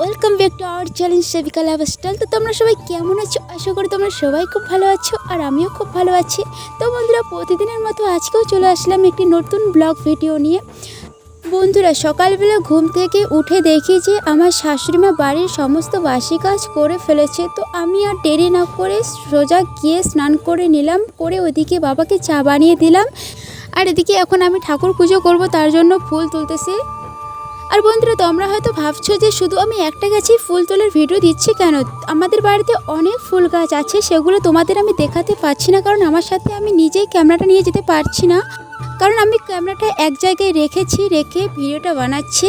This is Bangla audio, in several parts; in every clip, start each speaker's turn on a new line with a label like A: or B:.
A: Welcome back to our challenge Sebika lifestyle তো তোমরা সবাই কেমন আছো? আশা করি তোমরা সবাই খুব ভালো আছো, আর আমিও খুব ভালো আছি। তো বন্ধুরা, প্রতিদিনের মতো আজকেও চলে আসলাম একটি নতুন ব্লগ ভিডিও নিয়ে। বন্ধুরা, সকালবেলা ঘুম থেকে উঠে দেখি যে আমার শাশুড়িমা বাড়ির সমস্ত বাসি কাজ করে ফেলেছে। তো আমি আর দেরি না করে সোজা গিয়ে স্নান করে নিলাম, করে ওদিকে বাবাকে চা বানিয়ে দিলাম। আর এদিকে এখন আমি ঠাকুর পুজো করব, তার জন্য ফুল তুলতেছি। আর বন্ধুরা, তোমরা হয়তো ভাবছ যে শুধু আমি একটা গাছেই ফুল তোলার ভিডিও দিচ্ছি কেন? আমাদের বাড়িতে অনেক ফুল গাছ আছে, সেগুলো তোমাদের আমি দেখাতে পারছি না, কারণ আমার সাথে আমি নিজেই ক্যামেরাটা নিয়ে যেতে পারছি না। কারণ আমি ক্যামেরাটা এক জায়গায় রেখেছি, রেখে ভিডিওটা বানাচ্ছি।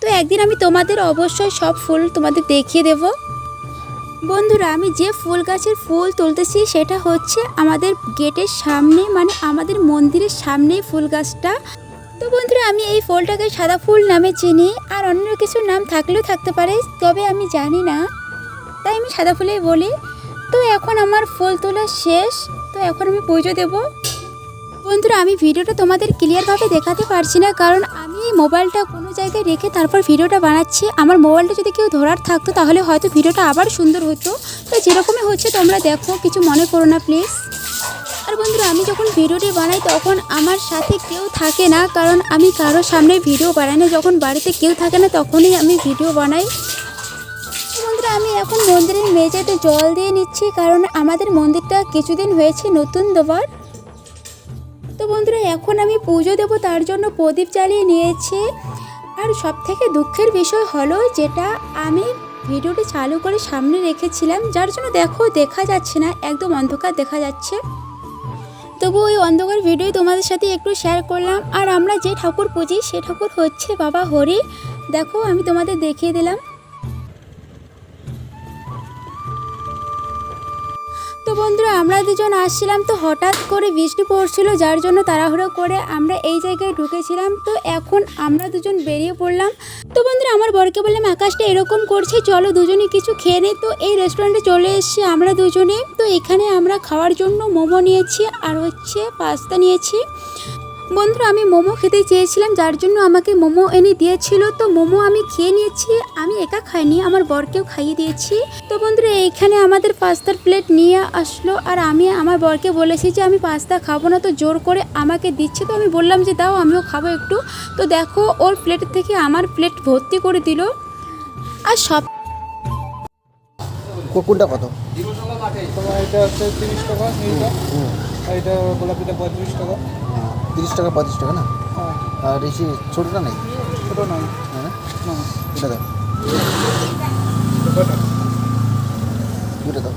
A: তো একদিন আমি তোমাদের অবশ্যই সব ফুল তোমাদের দেখিয়ে দেব। বন্ধুরা, আমি যে ফুল গাছের ফুল তুলতেছি সেটা হচ্ছে আমাদের গেটের সামনে মানে আমাদের মন্দিরের সামনেই ফুল গাছটা। তো বন্ধুরা, আমি এই ফুলটাকে সাদা ফুল নামে চিনি, আর অন্য কিছু নাম থাকলেও থাকতে পারে, তবে আমি জানি না। তাই আমি সাদা ফুলেই বলি। তো এখন আমার ফুল তোলা শেষ, তো এখন আমি পুজো দেব। বন্ধুরা, আমি ভিডিওটা তোমাদের ক্লিয়ারভাবে দেখাতে পারছি না, কারণ আমি এই মোবাইলটা কোনো জায়গায় রেখে তারপর ভিডিওটা বানাচ্ছি। আমার মোবাইলটা যদি কেউ ধরার থাকতো, তাহলে হয়তো ভিডিওটা আবার সুন্দর হতো। তো যেরকমই হচ্ছে, তোমরা দেখো, কিছু মনে করো না প্লিজ আর বন্ধুরা, আমি যখন ভিডিওটি বানাই, তখন আমার সাথে কেউ থাকে না, কারণ আমি কারোর সামনে ভিডিও বানাই না। যখন বাড়িতে কেউ থাকে না, তখনই আমি ভিডিও বানাই। বন্ধুরা, আমি এখন মন্দিরের মেঝেতে জল দিয়ে নিচ্ছি, কারণ আমাদের মন্দিরটা কিছুদিন হয়েছে নতুন দেওয়ার। তো বন্ধুরা, এখন আমি পুজো দেবো, তার জন্য প্রদীপ জ্বালিয়ে নিয়েছি। আর সব থেকে দুঃখের বিষয় হলো যেটা আমি ভিডিওটি চালু করে সামনে রেখেছিলাম, যার জন্য দেখো, দেখা যাচ্ছে না, একদম অন্ধকার দেখা যাচ্ছে। তবু ওই অন্ধকার ভিডিও তোমাদের সাথে একটু শেয়ার করলাম। আর আমরা যে ঠাকুর পুজি, সে ঠাকুর হচ্ছে বাবা হরি। দেখো, আমি তোমাদের দেখিয়ে দিলাম। বন্ধুরা, আমরা দুজন আসছিলাম তো হঠাৎ করে বৃষ্টি পড়ছিল, যার জন্য তাড়াহুড়ো করে আমরা এই জায়গায় ঢুকেছিলাম। তো এখন আমরা দুজন বেরিয়ে পড়লাম। তো বন্ধুরা, আমার বরকে বললাম, আকাশটা এরকম করছে, চলো দুজনে কিছু খেয়ে নেই তো এই রেস্টুরেন্টে চলে এসছি আমরা দুজনে। তো এখানে আমরা খাওয়ার জন্য মোমো নিয়েছি, আর হচ্ছে পাস্তা নিয়েছি। বন্ধুরা আমি মোমো খেতে চেয়েছিলাম যার জন্য আমাকে মোমো এনে দিয়েছিল। তো মোমো আমি খেয়ে নিয়েছি আমি একা খাইনি আমার বরকেও খাইয়ে দিয়েছি। তো বন্ধুরা এইখানে আমাদের পাস্তার প্লেট নিয়ে আসলো আর আমি আমার বরকে বলেছি যে আমি পাস্তা খাব না তো জোর করে আমাকে দিচ্ছে। তো আমি বললাম যে দাও আমিও খাব একটু। তো দেখো ওর প্লেট থেকে আমার প্লেট ভর্তি করে দিল। আর সব
B: কোনটা কত?
C: তোমার এটা হচ্ছে তিরিশ টাকা এটা গোলাপিটা পঁয়ত্রিশ টাকা।
B: তিরিশ টাকা পঁয়ত্রিশ টাকা না?
C: হ্যাঁ
B: আর বেশি ছোটোটা নেই?
C: ছোটো নয়।
B: হ্যাঁ এটা দাও। দুটো দাও।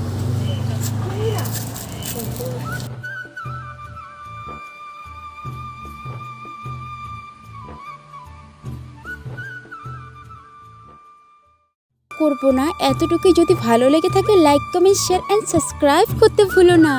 A: করব না। এতটুকুই। যদি ভালো লেগে থাকে like comment share and subscribe করতে ভুলো না।